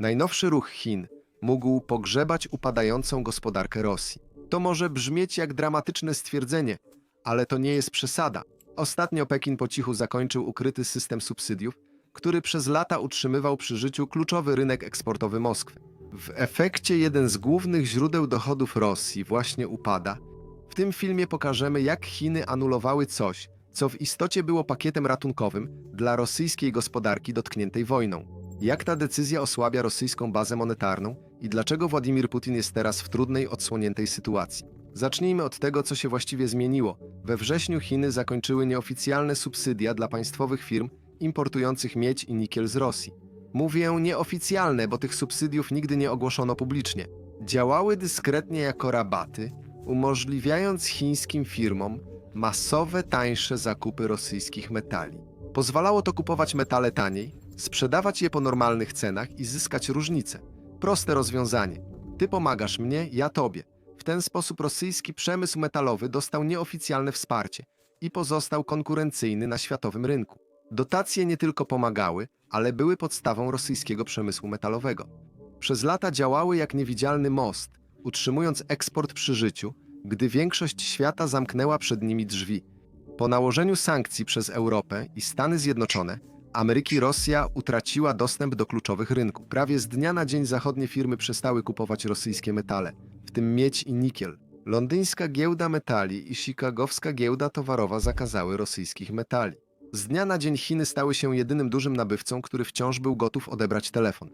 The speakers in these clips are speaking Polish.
Najnowszy ruch Chin mógł pogrzebać upadającą gospodarkę Rosji. To może brzmieć jak dramatyczne stwierdzenie, ale to nie jest przesada. Ostatnio Pekin po cichu zakończył ukryty system subsydiów, który przez lata utrzymywał przy życiu kluczowy rynek eksportowy Moskwy. W efekcie jeden z głównych źródeł dochodów Rosji właśnie upada. W tym filmie pokażemy, jak Chiny anulowały coś, co w istocie było pakietem ratunkowym dla rosyjskiej gospodarki dotkniętej wojną. Jak ta decyzja osłabia rosyjską bazę monetarną i dlaczego Władimir Putin jest teraz w trudnej, odsłoniętej sytuacji? Zacznijmy od tego, co się właściwie zmieniło. We wrześniu Chiny zakończyły nieoficjalne subsydia dla państwowych firm importujących miedź i nikiel z Rosji. Mówię nieoficjalne, bo tych subsydiów nigdy nie ogłoszono publicznie. Działały dyskretnie jako rabaty, umożliwiając chińskim firmom masowe, tańsze zakupy rosyjskich metali. Pozwalało to kupować metale taniej, sprzedawać je po normalnych cenach i zyskać różnicę. Proste rozwiązanie. Ty pomagasz mnie, ja tobie. W ten sposób rosyjski przemysł metalowy dostał nieoficjalne wsparcie i pozostał konkurencyjny na światowym rynku. Dotacje nie tylko pomagały, ale były podstawą rosyjskiego przemysłu metalowego. Przez lata działały jak niewidzialny most, utrzymując eksport przy życiu, gdy większość świata zamknęła przed nimi drzwi. Po nałożeniu sankcji przez Europę i Stany Zjednoczone, Ameryki Rosja utraciła dostęp do kluczowych rynków. Prawie z dnia na dzień zachodnie firmy przestały kupować rosyjskie metale, w tym miedź i nikiel. Londyńska giełda metali i chicagowska giełda towarowa zakazały rosyjskich metali. Z dnia na dzień Chiny stały się jedynym dużym nabywcą, który wciąż był gotów odebrać telefon.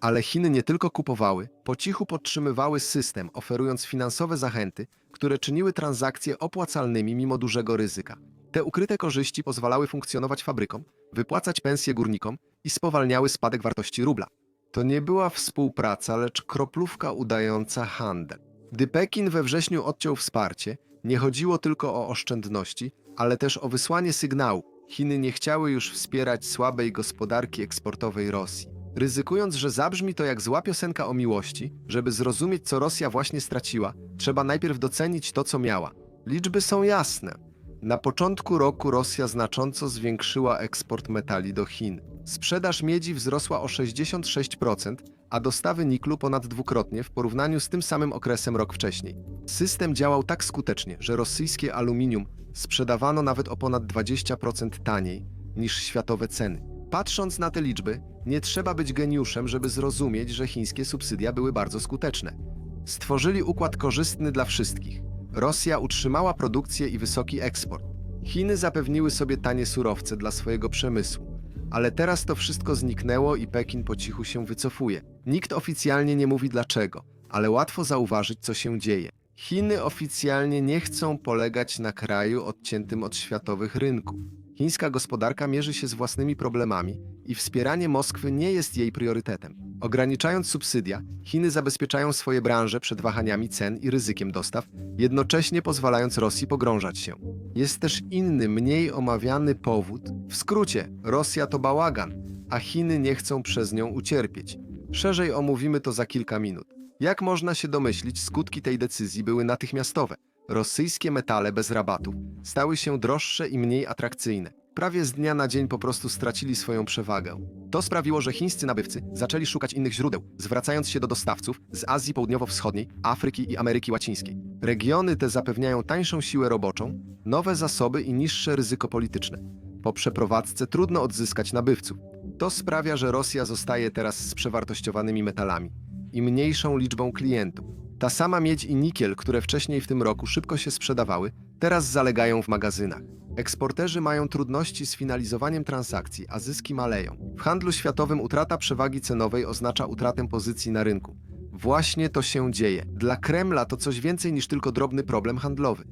Ale Chiny nie tylko kupowały, po cichu podtrzymywały system, oferując finansowe zachęty, które czyniły transakcje opłacalnymi mimo dużego ryzyka. Te ukryte korzyści pozwalały funkcjonować fabrykom, wypłacać pensje górnikom i spowalniały spadek wartości rubla. To nie była współpraca, lecz kroplówka udająca handel. Gdy Pekin we wrześniu odciął wsparcie, nie chodziło tylko o oszczędności, ale też o wysłanie sygnału. Chiny nie chciały już wspierać słabej gospodarki eksportowej Rosji. Ryzykując, że zabrzmi to jak zła piosenka o miłości, żeby zrozumieć, co Rosja właśnie straciła, trzeba najpierw docenić to, co miała. Liczby są jasne. Na początku roku Rosja znacząco zwiększyła eksport metali do Chin. Sprzedaż miedzi wzrosła o 66%, a dostawy niklu ponad dwukrotnie w porównaniu z tym samym okresem rok wcześniej. System działał tak skutecznie, że rosyjskie aluminium sprzedawano nawet o ponad 20% taniej niż światowe ceny. Patrząc na te liczby, nie trzeba być geniuszem, żeby zrozumieć, że chińskie subsydia były bardzo skuteczne. Stworzyli układ korzystny dla wszystkich. Rosja utrzymała produkcję i wysoki eksport. Chiny zapewniły sobie tanie surowce dla swojego przemysłu. Ale teraz to wszystko zniknęło i Pekin po cichu się wycofuje. Nikt oficjalnie nie mówi dlaczego, ale łatwo zauważyć, co się dzieje. Chiny oficjalnie nie chcą polegać na kraju odciętym od światowych rynków. Chińska gospodarka mierzy się z własnymi problemami i wspieranie Moskwy nie jest jej priorytetem. Ograniczając subsydia, Chiny zabezpieczają swoje branże przed wahaniami cen i ryzykiem dostaw, jednocześnie pozwalając Rosji pogrążać się. Jest też inny, mniej omawiany powód. W skrócie, Rosja to bałagan, a Chiny nie chcą przez nią ucierpieć. Szerzej omówimy to za kilka minut. Jak można się domyślić, skutki tej decyzji były natychmiastowe. Rosyjskie metale bez rabatów stały się droższe i mniej atrakcyjne. Prawie z dnia na dzień po prostu stracili swoją przewagę. To sprawiło, że chińscy nabywcy zaczęli szukać innych źródeł, zwracając się do dostawców z Azji Południowo-Wschodniej, Afryki i Ameryki Łacińskiej. Regiony te zapewniają tańszą siłę roboczą, nowe zasoby i niższe ryzyko polityczne. Po przeprowadzce trudno odzyskać nabywców. To sprawia, że Rosja zostaje teraz z przewartościowanymi metalami i mniejszą liczbą klientów. Ta sama miedź i nikiel, które wcześniej w tym roku szybko się sprzedawały, teraz zalegają w magazynach. Eksporterzy mają trudności z finalizowaniem transakcji, a zyski maleją. W handlu światowym utrata przewagi cenowej oznacza utratę pozycji na rynku. Właśnie to się dzieje. Dla Kremla to coś więcej niż tylko drobny problem handlowy.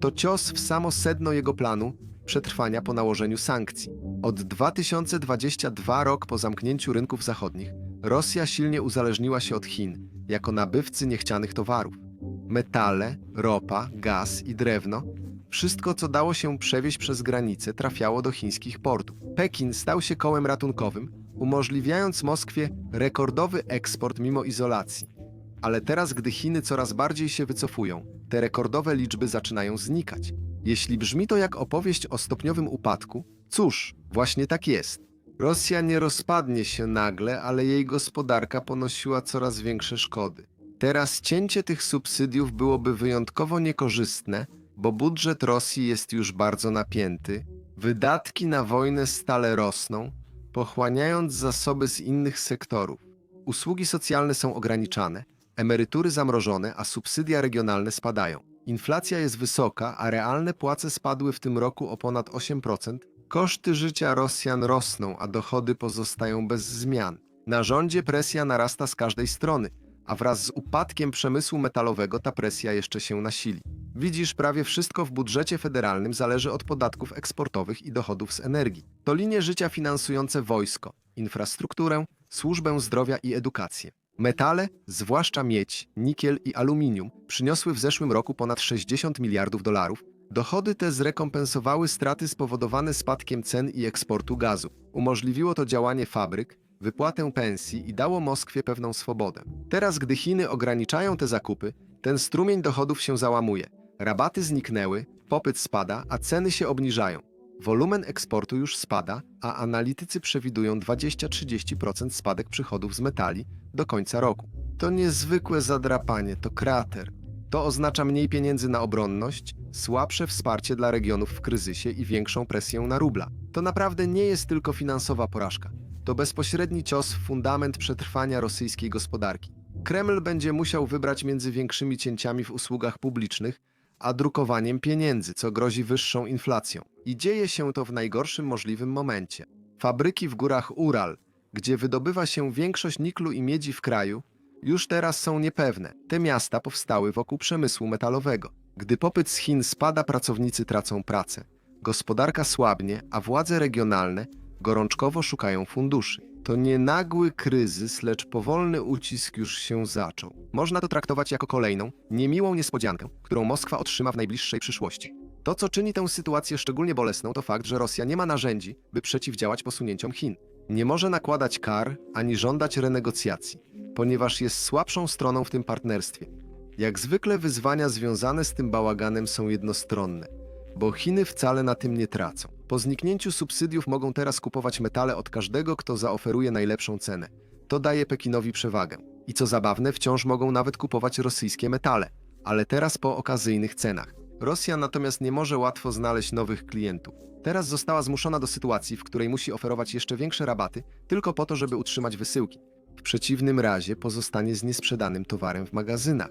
To cios w samo sedno jego planu przetrwania po nałożeniu sankcji. Od 2022 rok po zamknięciu rynków zachodnich, Rosja silnie uzależniła się od Chin jako nabywcy niechcianych towarów. Metale, ropa, gaz i drewno wszystko, co dało się przewieźć przez granicę, trafiało do chińskich portów. Pekin stał się kołem ratunkowym, umożliwiając Moskwie rekordowy eksport mimo izolacji. Ale teraz, gdy Chiny coraz bardziej się wycofują, te rekordowe liczby zaczynają znikać. Jeśli brzmi to jak opowieść o stopniowym upadku, cóż, właśnie tak jest. Rosja nie rozpadnie się nagle, ale jej gospodarka ponosiła coraz większe szkody. Teraz cięcie tych subsydiów byłoby wyjątkowo niekorzystne, bo budżet Rosji jest już bardzo napięty, wydatki na wojnę stale rosną, pochłaniając zasoby z innych sektorów. Usługi socjalne są ograniczane, emerytury zamrożone, a subsydia regionalne spadają. Inflacja jest wysoka, a realne płace spadły w tym roku o ponad 8%. Koszty życia Rosjan rosną, a dochody pozostają bez zmian. Na rządzie presja narasta z każdej strony, a wraz z upadkiem przemysłu metalowego ta presja jeszcze się nasili. Widzisz, prawie wszystko w budżecie federalnym zależy od podatków eksportowych i dochodów z energii. To linie życia finansujące wojsko, infrastrukturę, służbę zdrowia i edukację. Metale, zwłaszcza miedź, nikiel i aluminium, przyniosły w zeszłym roku ponad 60 miliardów dolarów. Dochody te zrekompensowały straty spowodowane spadkiem cen i eksportu gazu. Umożliwiło to działanie fabryk, wypłatę pensji i dało Moskwie pewną swobodę. Teraz, gdy Chiny ograniczają te zakupy, ten strumień dochodów się załamuje. Rabaty zniknęły, popyt spada, a ceny się obniżają. Wolumen eksportu już spada, a analitycy przewidują 20-30% spadek przychodów z metali do końca roku. To niezwykłe zadrapanie, to krater. To oznacza mniej pieniędzy na obronność, słabsze wsparcie dla regionów w kryzysie i większą presję na rubla. To naprawdę nie jest tylko finansowa porażka. To bezpośredni cios w fundament przetrwania rosyjskiej gospodarki. Kreml będzie musiał wybrać między większymi cięciami w usługach publicznych, a drukowaniem pieniędzy, co grozi wyższą inflacją. I dzieje się to w najgorszym możliwym momencie. Fabryki w górach Ural, gdzie wydobywa się większość niklu i miedzi w kraju, już teraz są niepewne. Te miasta powstały wokół przemysłu metalowego. Gdy popyt z Chin spada, pracownicy tracą pracę. Gospodarka słabnie, a władze regionalne gorączkowo szukają funduszy. To nie nagły kryzys, lecz powolny ucisk już się zaczął. Można to traktować jako kolejną, niemiłą niespodziankę, którą Moskwa otrzyma w najbliższej przyszłości. To, co czyni tę sytuację szczególnie bolesną, to fakt, że Rosja nie ma narzędzi, by przeciwdziałać posunięciom Chin. Nie może nakładać kar ani żądać renegocjacji, ponieważ jest słabszą stroną w tym partnerstwie. Jak zwykle wyzwania związane z tym bałaganem są jednostronne, bo Chiny wcale na tym nie tracą. Po zniknięciu subsydiów mogą teraz kupować metale od każdego, kto zaoferuje najlepszą cenę. To daje Pekinowi przewagę. I co zabawne, wciąż mogą nawet kupować rosyjskie metale, ale teraz po okazyjnych cenach. Rosja natomiast nie może łatwo znaleźć nowych klientów. Teraz została zmuszona do sytuacji, w której musi oferować jeszcze większe rabaty, tylko po to, żeby utrzymać wysyłki. W przeciwnym razie pozostanie z niesprzedanym towarem w magazynach.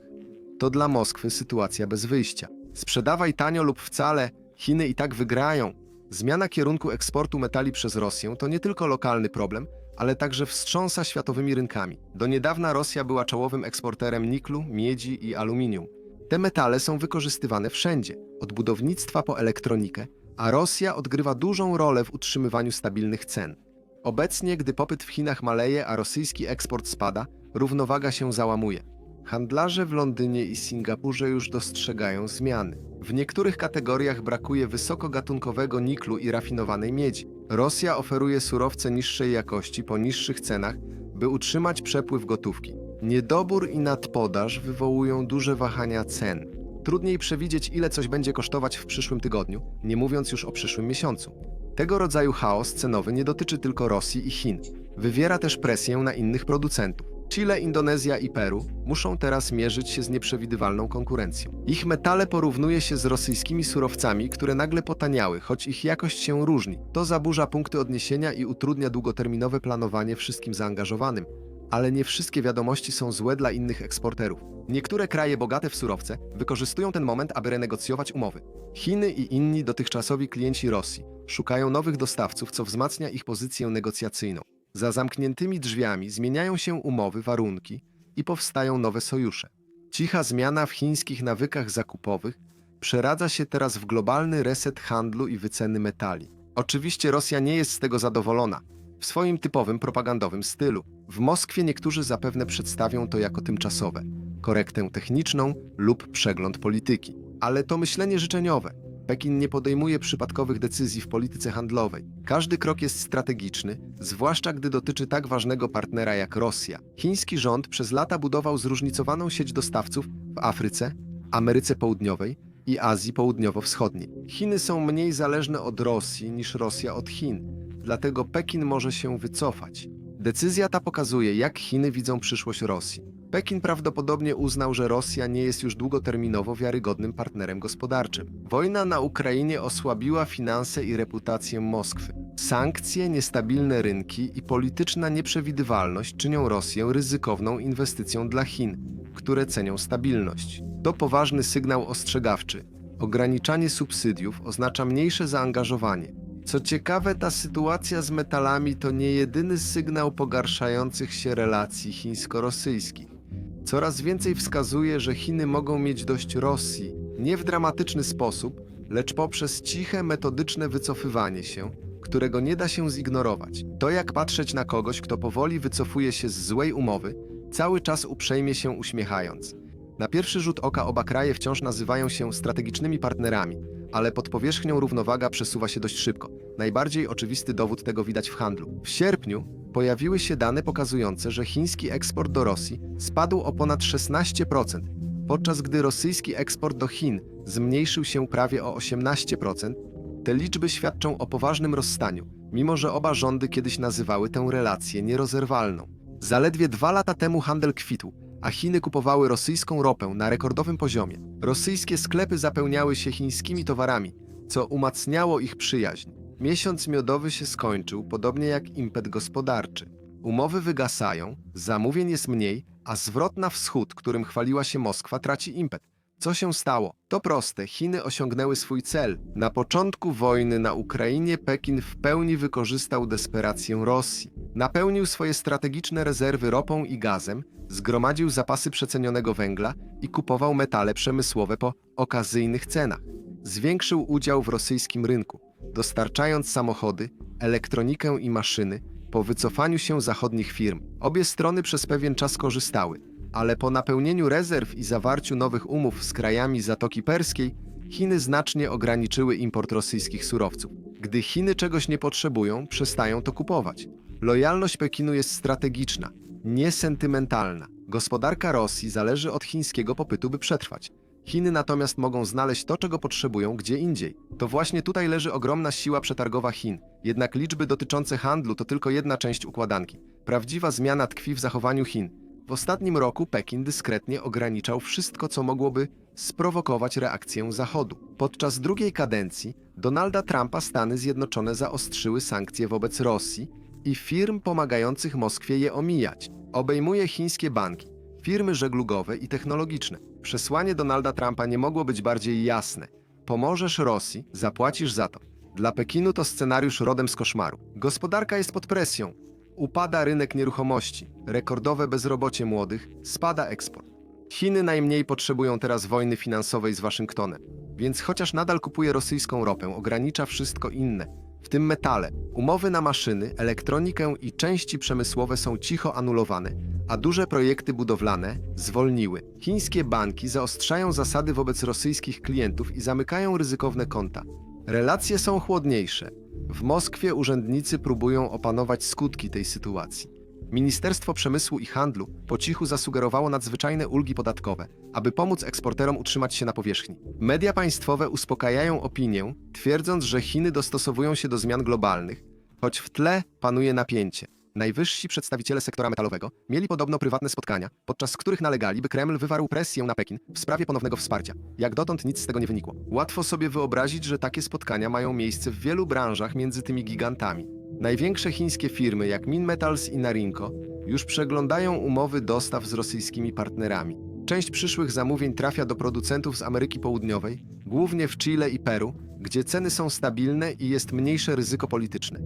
To dla Moskwy sytuacja bez wyjścia. Sprzedawaj tanio lub wcale, Chiny i tak wygrają. Zmiana kierunku eksportu metali przez Rosję to nie tylko lokalny problem, ale także wstrząsa światowymi rynkami. Do niedawna Rosja była czołowym eksporterem niklu, miedzi i aluminium. Te metale są wykorzystywane wszędzie, od budownictwa po elektronikę, a Rosja odgrywa dużą rolę w utrzymywaniu stabilnych cen. Obecnie, gdy popyt w Chinach maleje, a rosyjski eksport spada, równowaga się załamuje. Handlarze w Londynie i Singapurze już dostrzegają zmiany. W niektórych kategoriach brakuje wysokogatunkowego niklu i rafinowanej miedzi. Rosja oferuje surowce niższej jakości po niższych cenach, by utrzymać przepływ gotówki. Niedobór i nadpodaż wywołują duże wahania cen. Trudniej przewidzieć, ile coś będzie kosztować w przyszłym tygodniu, nie mówiąc już o przyszłym miesiącu. Tego rodzaju chaos cenowy nie dotyczy tylko Rosji i Chin. Wywiera też presję na innych producentów. Chile, Indonezja i Peru muszą teraz mierzyć się z nieprzewidywalną konkurencją. Ich metale porównuje się z rosyjskimi surowcami, które nagle potaniały, choć ich jakość się różni. To zaburza punkty odniesienia i utrudnia długoterminowe planowanie wszystkim zaangażowanym. Ale nie wszystkie wiadomości są złe dla innych eksporterów. Niektóre kraje bogate w surowce wykorzystują ten moment, aby renegocjować umowy. Chiny i inni dotychczasowi klienci Rosji szukają nowych dostawców, co wzmacnia ich pozycję negocjacyjną. Za zamkniętymi drzwiami zmieniają się umowy, warunki i powstają nowe sojusze. Cicha zmiana w chińskich nawykach zakupowych przeradza się teraz w globalny reset handlu i wyceny metali. Oczywiście Rosja nie jest z tego zadowolona. W swoim typowym propagandowym stylu. W Moskwie niektórzy zapewne przedstawią to jako tymczasowe, korektę techniczną lub przegląd polityki. Ale to myślenie życzeniowe. Pekin nie podejmuje przypadkowych decyzji w polityce handlowej. Każdy krok jest strategiczny, zwłaszcza gdy dotyczy tak ważnego partnera jak Rosja. Chiński rząd przez lata budował zróżnicowaną sieć dostawców w Afryce, Ameryce Południowej i Azji Południowo-Wschodniej. Chiny są mniej zależne od Rosji niż Rosja od Chin. dlatego Pekin może się wycofać. Decyzja ta pokazuje, jak Chiny widzą przyszłość Rosji. Pekin prawdopodobnie uznał, że Rosja nie jest już długoterminowo wiarygodnym partnerem gospodarczym. Wojna na Ukrainie osłabiła finanse i reputację Moskwy. Sankcje, niestabilne rynki i polityczna nieprzewidywalność czynią Rosję ryzykowną inwestycją dla Chin, które cenią stabilność. To poważny sygnał ostrzegawczy. Ograniczanie subsydiów oznacza mniejsze zaangażowanie. Co ciekawe, ta sytuacja z metalami to nie jedyny sygnał pogarszających się relacji chińsko-rosyjskich. Coraz więcej wskazuje, że Chiny mogą mieć dość Rosji, nie w dramatyczny sposób, lecz poprzez ciche, metodyczne wycofywanie się, którego nie da się zignorować. To jak patrzeć na kogoś, kto powoli wycofuje się z złej umowy, cały czas uprzejmie się uśmiechając. Na pierwszy rzut oka oba kraje wciąż nazywają się strategicznymi partnerami, ale pod powierzchnią równowaga przesuwa się dość szybko. Najbardziej oczywisty dowód tego widać w handlu. W sierpniu pojawiły się dane pokazujące, że chiński eksport do Rosji spadł o ponad 16%, podczas gdy rosyjski eksport do Chin zmniejszył się prawie o 18%. Te liczby świadczą o poważnym rozstaniu, mimo że oba rządy kiedyś nazywały tę relację nierozerwalną. Zaledwie dwa lata temu handel kwitł, a Chiny kupowały rosyjską ropę na rekordowym poziomie. Rosyjskie sklepy zapełniały się chińskimi towarami, co umacniało ich przyjaźń. Miesiąc miodowy się skończył, podobnie jak impet gospodarczy. Umowy wygasają, zamówień jest mniej, a zwrot na wschód, którym chwaliła się Moskwa, traci impet. Co się stało? To proste. Chiny osiągnęły swój cel. Na początku wojny na Ukrainie Pekin w pełni wykorzystał desperację Rosji. Napełnił swoje strategiczne rezerwy ropą i gazem, zgromadził zapasy przecenionego węgla i kupował metale przemysłowe po okazyjnych cenach. Zwiększył udział w rosyjskim rynku, dostarczając samochody, elektronikę i maszyny po wycofaniu się zachodnich firm. Obie strony przez pewien czas korzystały, ale po napełnieniu rezerw i zawarciu nowych umów z krajami Zatoki Perskiej, Chiny znacznie ograniczyły import rosyjskich surowców. Gdy Chiny czegoś nie potrzebują, przestają to kupować. Lojalność Pekinu jest strategiczna, nie sentymentalna. Gospodarka Rosji zależy od chińskiego popytu, by przetrwać. Chiny natomiast mogą znaleźć to, czego potrzebują gdzie indziej. To właśnie tutaj leży ogromna siła przetargowa Chin. Jednak liczby dotyczące handlu to tylko jedna część układanki. Prawdziwa zmiana tkwi w zachowaniu Chin. W ostatnim roku Pekin dyskretnie ograniczał wszystko, co mogłoby sprowokować reakcję Zachodu. Podczas drugiej kadencji Donalda Trumpa Stany Zjednoczone zaostrzyły sankcje wobec Rosji i firm pomagających Moskwie je omijać. Obejmuje chińskie banki, firmy żeglugowe i technologiczne. Przesłanie Donalda Trumpa nie mogło być bardziej jasne. Pomożesz Rosji, zapłacisz za to. Dla Pekinu to scenariusz rodem z koszmaru. Gospodarka jest pod presją. Upada rynek nieruchomości, rekordowe bezrobocie młodych, spada eksport. Chiny najmniej potrzebują teraz wojny finansowej z Waszyngtonem, więc chociaż nadal kupuje rosyjską ropę, ogranicza wszystko inne, w tym metale. Umowy na maszyny, elektronikę i części przemysłowe są cicho anulowane, a duże projekty budowlane zwolniły. Chińskie banki zaostrzają zasady wobec rosyjskich klientów i zamykają ryzykowne konta. Relacje są chłodniejsze. W Moskwie urzędnicy próbują opanować skutki tej sytuacji. Ministerstwo Przemysłu i Handlu po cichu zasugerowało nadzwyczajne ulgi podatkowe, aby pomóc eksporterom utrzymać się na powierzchni. Media państwowe uspokajają opinię, twierdząc, że Chiny dostosowują się do zmian globalnych, choć w tle panuje napięcie. Najwyżsi przedstawiciele sektora metalowego mieli podobno prywatne spotkania, podczas których nalegali, by Kreml wywarł presję na Pekin w sprawie ponownego wsparcia. Jak dotąd nic z tego nie wynikło. Łatwo sobie wyobrazić, że takie spotkania mają miejsce w wielu branżach między tymi gigantami. Największe chińskie firmy jak Minmetals i Narinko już przeglądają umowy dostaw z rosyjskimi partnerami. Część przyszłych zamówień trafia do producentów z Ameryki Południowej, głównie w Chile i Peru, gdzie ceny są stabilne i jest mniejsze ryzyko polityczne.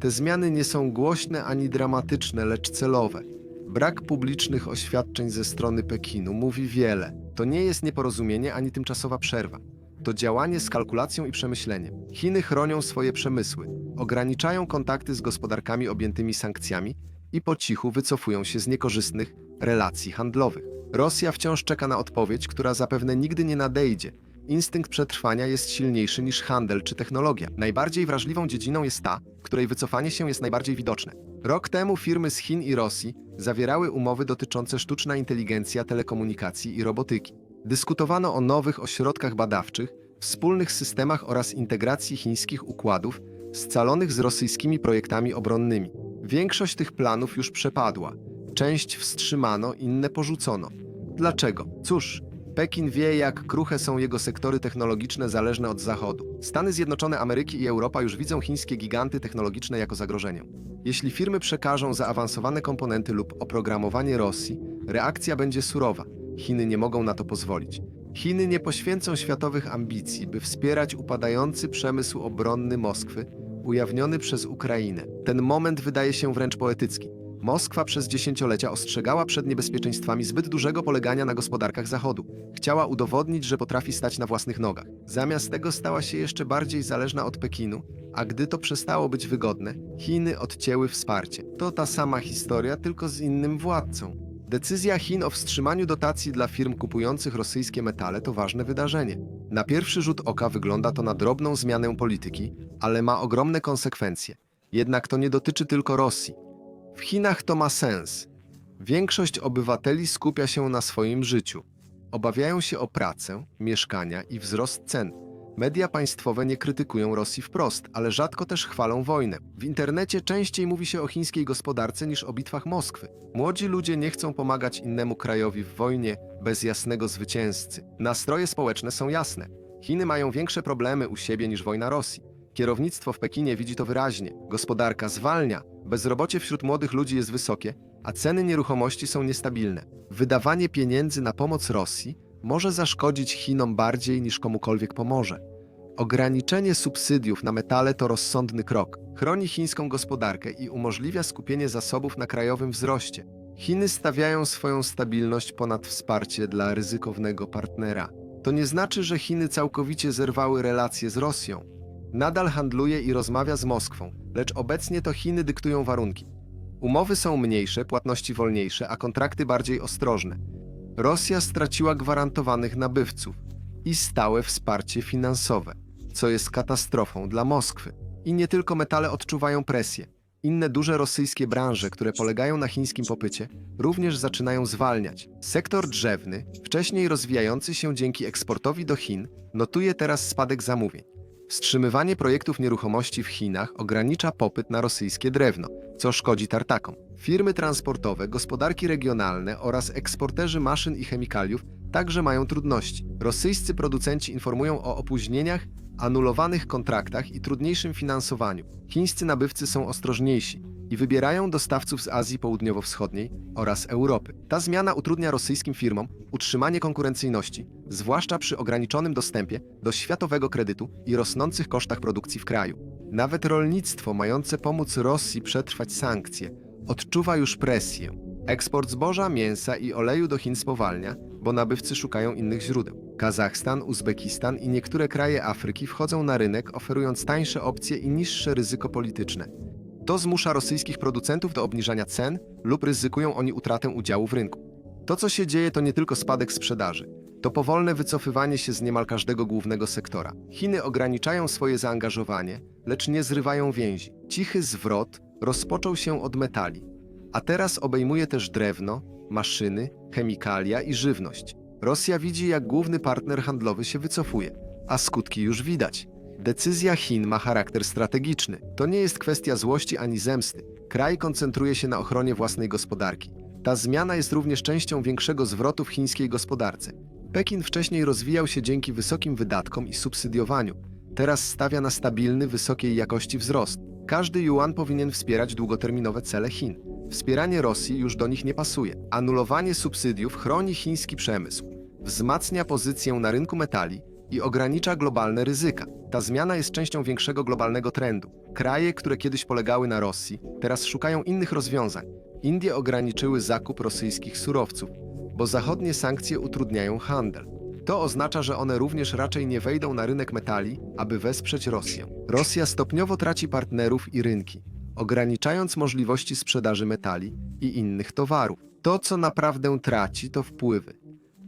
Te zmiany nie są głośne ani dramatyczne, lecz celowe. Brak publicznych oświadczeń ze strony Pekinu mówi wiele. To nie jest nieporozumienie ani tymczasowa przerwa. To działanie z kalkulacją i przemyśleniem. Chiny chronią swoje przemysły, ograniczają kontakty z gospodarkami objętymi sankcjami i po cichu wycofują się z niekorzystnych relacji handlowych. Rosja wciąż czeka na odpowiedź, która zapewne nigdy nie nadejdzie. Instynkt przetrwania jest silniejszy niż handel czy technologia. Najbardziej wrażliwą dziedziną jest ta, której wycofanie się jest najbardziej widoczne. Rok temu firmy z Chin i Rosji zawierały umowy dotyczące sztuczna inteligencja, telekomunikacji i robotyki. Dyskutowano o nowych ośrodkach badawczych, wspólnych systemach oraz integracji chińskich układów scalonych z rosyjskimi projektami obronnymi. Większość tych planów już przepadła. Część wstrzymano, inne porzucono. Dlaczego? Cóż, Pekin wie, jak kruche są jego sektory technologiczne zależne od Zachodu. Stany Zjednoczone Ameryki i Europa już widzą chińskie giganty technologiczne jako zagrożenie. Jeśli firmy przekażą zaawansowane komponenty lub oprogramowanie Rosji, reakcja będzie surowa. Chiny nie mogą na to pozwolić. Chiny nie poświęcą światowych ambicji, by wspierać upadający przemysł obronny Moskwy, ujawniony przez Ukrainę. Ten moment wydaje się wręcz poetycki. Moskwa przez dziesięciolecia ostrzegała przed niebezpieczeństwami zbyt dużego polegania na gospodarkach Zachodu. Chciała udowodnić, że potrafi stać na własnych nogach. Zamiast tego stała się jeszcze bardziej zależna od Pekinu, a gdy to przestało być wygodne, Chiny odcięły wsparcie. To ta sama historia, tylko z innym władcą. Decyzja Chin o wstrzymaniu dotacji dla firm kupujących rosyjskie metale to ważne wydarzenie. Na pierwszy rzut oka wygląda to na drobną zmianę polityki, ale ma ogromne konsekwencje. Jednak to nie dotyczy tylko Rosji. W Chinach to ma sens. Większość obywateli skupia się na swoim życiu. Obawiają się o pracę, mieszkania i wzrost cen. Media państwowe nie krytykują Rosji wprost, ale rzadko też chwalą wojnę. W internecie częściej mówi się o chińskiej gospodarce niż o bitwach Moskwy. Młodzi ludzie nie chcą pomagać innemu krajowi w wojnie bez jasnego zwycięzcy. Nastroje społeczne są jasne. Chiny mają większe problemy u siebie niż wojna Rosji. Kierownictwo w Pekinie widzi to wyraźnie. Gospodarka zwalnia, bezrobocie wśród młodych ludzi jest wysokie, a ceny nieruchomości są niestabilne. Wydawanie pieniędzy na pomoc Rosji może zaszkodzić Chinom bardziej niż komukolwiek pomoże. Ograniczenie subsydiów na metale to rozsądny krok. Chroni chińską gospodarkę i umożliwia skupienie zasobów na krajowym wzroście. Chiny stawiają swoją stabilność ponad wsparcie dla ryzykownego partnera. To nie znaczy, że Chiny całkowicie zerwały relacje z Rosją. Nadal handluje i rozmawia z Moskwą, lecz obecnie to Chiny dyktują warunki. Umowy są mniejsze, płatności wolniejsze, a kontrakty bardziej ostrożne. Rosja straciła gwarantowanych nabywców i stałe wsparcie finansowe, co jest katastrofą dla Moskwy. I nie tylko metale odczuwają presję. Inne duże rosyjskie branże, które polegają na chińskim popycie, również zaczynają zwalniać. Sektor drzewny, wcześniej rozwijający się dzięki eksportowi do Chin, notuje teraz spadek zamówień. Wstrzymywanie projektów nieruchomości w Chinach ogranicza popyt na rosyjskie drewno, co szkodzi tartakom. Firmy transportowe, gospodarki regionalne oraz eksporterzy maszyn i chemikaliów także mają trudności. Rosyjscy producenci informują o opóźnieniach, anulowanych kontraktach i trudniejszym finansowaniu. Chińscy nabywcy są ostrożniejsi i wybierają dostawców z Azji Południowo-Wschodniej oraz Europy. Ta zmiana utrudnia rosyjskim firmom utrzymanie konkurencyjności, zwłaszcza przy ograniczonym dostępie do światowego kredytu i rosnących kosztach produkcji w kraju. Nawet rolnictwo mające pomóc Rosji przetrwać sankcje odczuwa już presję. Eksport zboża, mięsa i oleju do Chin spowalnia, bo nabywcy szukają innych źródeł. Kazachstan, Uzbekistan i niektóre kraje Afryki wchodzą na rynek, oferując tańsze opcje i niższe ryzyko polityczne. To zmusza rosyjskich producentów do obniżania cen lub ryzykują oni utratę udziału w rynku. To, co się dzieje, to nie tylko spadek sprzedaży. To powolne wycofywanie się z niemal każdego głównego sektora. Chiny ograniczają swoje zaangażowanie, lecz nie zrywają więzi. Cichy zwrot rozpoczął się od metali, a teraz obejmuje też drewno, maszyny, chemikalia i żywność. Rosja widzi, jak główny partner handlowy się wycofuje, a skutki już widać. Decyzja Chin ma charakter strategiczny. To nie jest kwestia złości ani zemsty. Kraj koncentruje się na ochronie własnej gospodarki. Ta zmiana jest również częścią większego zwrotu w chińskiej gospodarce. Pekin wcześniej rozwijał się dzięki wysokim wydatkom i subsydiowaniu. Teraz stawia na stabilny, wysokiej jakości wzrost. Każdy yuan powinien wspierać długoterminowe cele Chin. Wspieranie Rosji już do nich nie pasuje. Anulowanie subsydiów chroni chiński przemysł, wzmacnia pozycję na rynku metali i ogranicza globalne ryzyka. Ta zmiana jest częścią większego globalnego trendu. Kraje, które kiedyś polegały na Rosji, teraz szukają innych rozwiązań. Indie ograniczyły zakup rosyjskich surowców, bo zachodnie sankcje utrudniają handel. To oznacza, że one również raczej nie wejdą na rynek metali, aby wesprzeć Rosję. Rosja stopniowo traci partnerów i rynki, ograniczając możliwości sprzedaży metali i innych towarów. To, co naprawdę traci, to wpływy.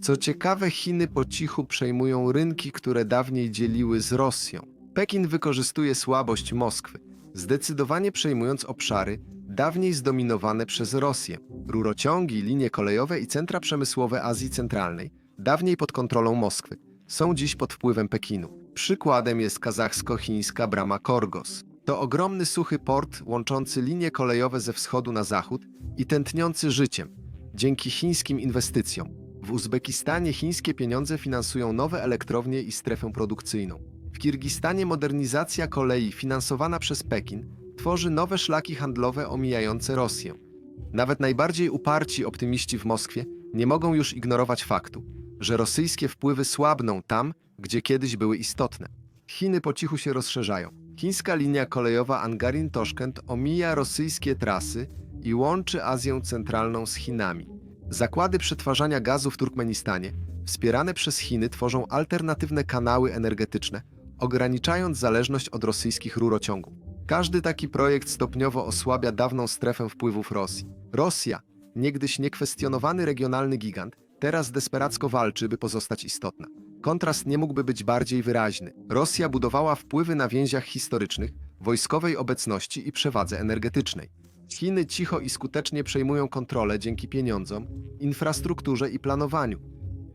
Co ciekawe, Chiny po cichu przejmują rynki, które dawniej dzieliły z Rosją. Pekin wykorzystuje słabość Moskwy, zdecydowanie przejmując obszary dawniej zdominowane przez Rosję. Rurociągi, linie kolejowe i centra przemysłowe Azji Centralnej, dawniej pod kontrolą Moskwy, są dziś pod wpływem Pekinu. Przykładem jest kazachsko-chińska brama Korgos. To ogromny suchy port łączący linie kolejowe ze wschodu na zachód i tętniący życiem dzięki chińskim inwestycjom. W Uzbekistanie chińskie pieniądze finansują nowe elektrownie i strefę produkcyjną. W Kirgistanie modernizacja kolei finansowana przez Pekin tworzy nowe szlaki handlowe omijające Rosję. Nawet najbardziej uparci optymiści w Moskwie nie mogą już ignorować faktu, że rosyjskie wpływy słabną tam, gdzie kiedyś były istotne. Chiny po cichu się rozszerzają. Chińska linia kolejowa Angarin-Toszkent omija rosyjskie trasy i łączy Azję Centralną z Chinami. Zakłady przetwarzania gazu w Turkmenistanie, wspierane przez Chiny, tworzą alternatywne kanały energetyczne, ograniczając zależność od rosyjskich rurociągów. Każdy taki projekt stopniowo osłabia dawną strefę wpływów Rosji. Rosja, niegdyś niekwestionowany regionalny gigant, teraz desperacko walczy, by pozostać istotna. Kontrast nie mógłby być bardziej wyraźny. Rosja budowała wpływy na więziach historycznych, wojskowej obecności i przewadze energetycznej. Chiny cicho i skutecznie przejmują kontrolę dzięki pieniądzom, infrastrukturze i planowaniu.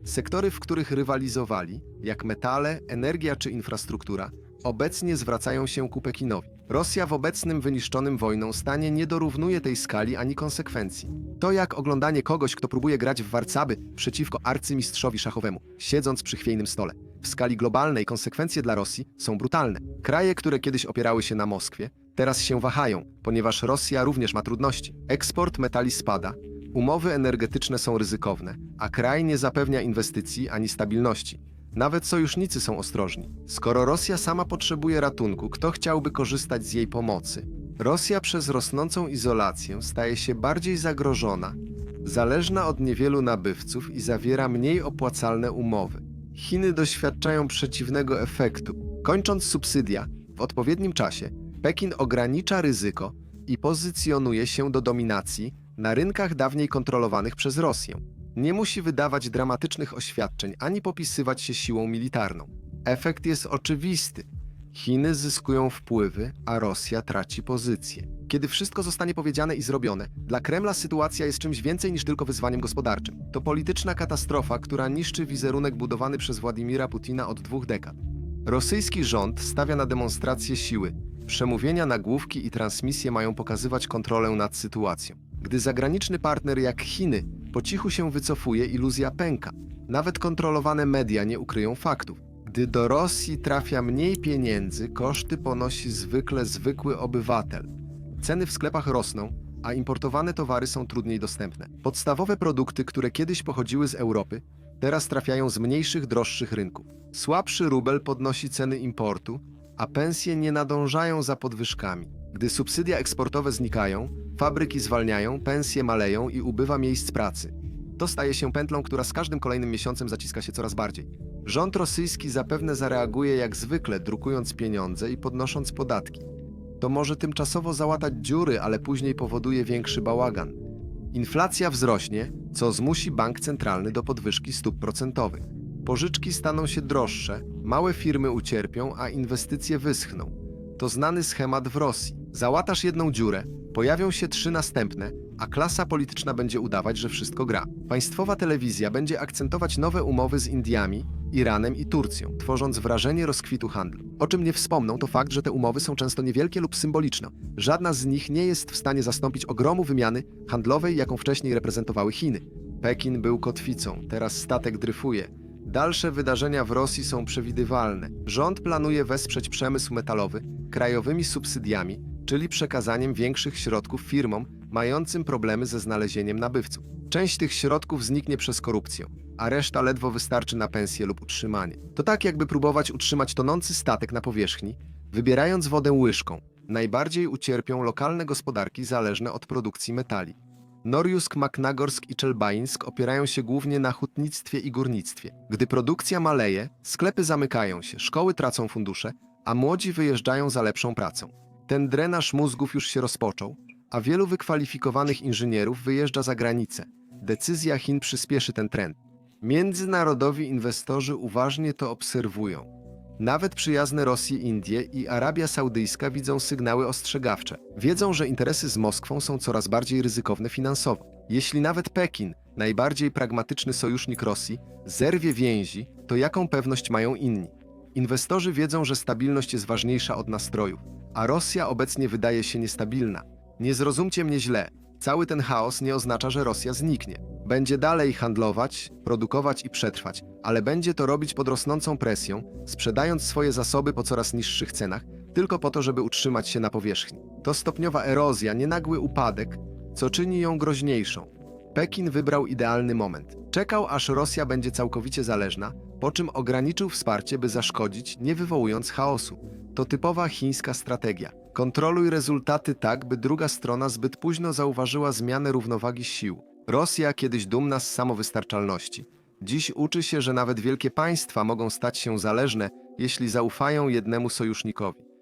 Sektory, w których rywalizowali, jak metale, energia czy infrastruktura, obecnie zwracają się ku Pekinowi. Rosja w obecnym wyniszczonym wojną stanie nie dorównuje tej skali ani konsekwencji. To jak oglądanie kogoś, kto próbuje grać w warcaby przeciwko arcymistrzowi szachowemu, siedząc przy chwiejnym stole. W skali globalnej konsekwencje dla Rosji są brutalne. Kraje, które kiedyś opierały się na Moskwie, teraz się wahają, ponieważ Rosja również ma trudności. Eksport metali spada, umowy energetyczne są ryzykowne, a kraj nie zapewnia inwestycji ani stabilności. Nawet sojusznicy są ostrożni. Skoro Rosja sama potrzebuje ratunku, kto chciałby korzystać z jej pomocy? Rosja przez rosnącą izolację staje się bardziej zagrożona, zależna od niewielu nabywców i zawiera mniej opłacalne umowy. Chiny doświadczają przeciwnego efektu. Kończąc subsydia w odpowiednim czasie, Pekin ogranicza ryzyko i pozycjonuje się do dominacji na rynkach dawniej kontrolowanych przez Rosję. Nie musi wydawać dramatycznych oświadczeń ani popisywać się siłą militarną. Efekt jest oczywisty. Chiny zyskują wpływy, a Rosja traci pozycję. Kiedy wszystko zostanie powiedziane i zrobione, dla Kremla sytuacja jest czymś więcej niż tylko wyzwaniem gospodarczym. To polityczna katastrofa, która niszczy wizerunek budowany przez Władimira Putina od dwóch dekad. Rosyjski rząd stawia na demonstrację siły. Przemówienia, nagłówki i transmisje mają pokazywać kontrolę nad sytuacją. Gdy zagraniczny partner jak Chiny po cichu się wycofuje, iluzja pęka. Nawet kontrolowane media nie ukryją faktów. Gdy do Rosji trafia mniej pieniędzy, koszty ponosi zwykle zwykły obywatel. Ceny w sklepach rosną, a importowane towary są trudniej dostępne. Podstawowe produkty, które kiedyś pochodziły z Europy, teraz trafiają z mniejszych, droższych rynków. Słabszy rubel podnosi ceny importu, a pensje nie nadążają za podwyżkami. Gdy subsydia eksportowe znikają, fabryki zwalniają, pensje maleją i ubywa miejsc pracy. To staje się pętlą, która z każdym kolejnym miesiącem zaciska się coraz bardziej. Rząd rosyjski zapewne zareaguje jak zwykle, drukując pieniądze i podnosząc podatki. To może tymczasowo załatać dziury, ale później powoduje większy bałagan. Inflacja wzrośnie, co zmusi bank centralny do podwyżki stóp procentowych. Pożyczki staną się droższe, małe firmy ucierpią, a inwestycje wyschną. To znany schemat w Rosji. Załatasz jedną dziurę, pojawią się trzy następne, a klasa polityczna będzie udawać, że wszystko gra. Państwowa telewizja będzie akcentować nowe umowy z Indiami, Iranem i Turcją, tworząc wrażenie rozkwitu handlu. O czym nie wspomną, to fakt, że te umowy są często niewielkie lub symboliczne. Żadna z nich nie jest w stanie zastąpić ogromu wymiany handlowej, jaką wcześniej reprezentowały Chiny. Pekin był kotwicą, teraz statek dryfuje. Dalsze wydarzenia w Rosji są przewidywalne. Rząd planuje wesprzeć przemysł metalowy krajowymi subsydiami, czyli przekazaniem większych środków firmom mającym problemy ze znalezieniem nabywców. Część tych środków zniknie przez korupcję, a reszta ledwo wystarczy na pensję lub utrzymanie. To tak jakby próbować utrzymać tonący statek na powierzchni, wybierając wodę łyżką. Najbardziej ucierpią lokalne gospodarki zależne od produkcji metali. Norjusk, Maknagorsk i Czelbańsk opierają się głównie na hutnictwie i górnictwie. Gdy produkcja maleje, sklepy zamykają się, szkoły tracą fundusze, a młodzi wyjeżdżają za lepszą pracą. Ten drenaż mózgów już się rozpoczął, a wielu wykwalifikowanych inżynierów wyjeżdża za granicę. Decyzja Chin przyspieszy ten trend. Międzynarodowi inwestorzy uważnie to obserwują. Nawet przyjazne Rosji, Indie i Arabia Saudyjska widzą sygnały ostrzegawcze. Wiedzą, że interesy z Moskwą są coraz bardziej ryzykowne finansowo. Jeśli nawet Pekin, najbardziej pragmatyczny sojusznik Rosji, zerwie więzi, to jaką pewność mają inni? Inwestorzy wiedzą, że stabilność jest ważniejsza od nastrojów, a Rosja obecnie wydaje się niestabilna. Nie zrozumcie mnie źle. Cały ten chaos nie oznacza, że Rosja zniknie. Będzie dalej handlować, produkować i przetrwać, ale będzie to robić pod rosnącą presją, sprzedając swoje zasoby po coraz niższych cenach, tylko po to, żeby utrzymać się na powierzchni. To stopniowa erozja, nie nagły upadek, co czyni ją groźniejszą. Pekin wybrał idealny moment. Czekał, aż Rosja będzie całkowicie zależna, po czym ograniczył wsparcie, by zaszkodzić, nie wywołując chaosu. To typowa chińska strategia. Kontroluj rezultaty tak, by druga strona zbyt późno zauważyła zmianę równowagi sił. Rosja, kiedyś dumna z samowystarczalności, dziś uczy się, że nawet wielkie państwa mogą stać się zależne, jeśli zaufają jednemu sojusznikowi.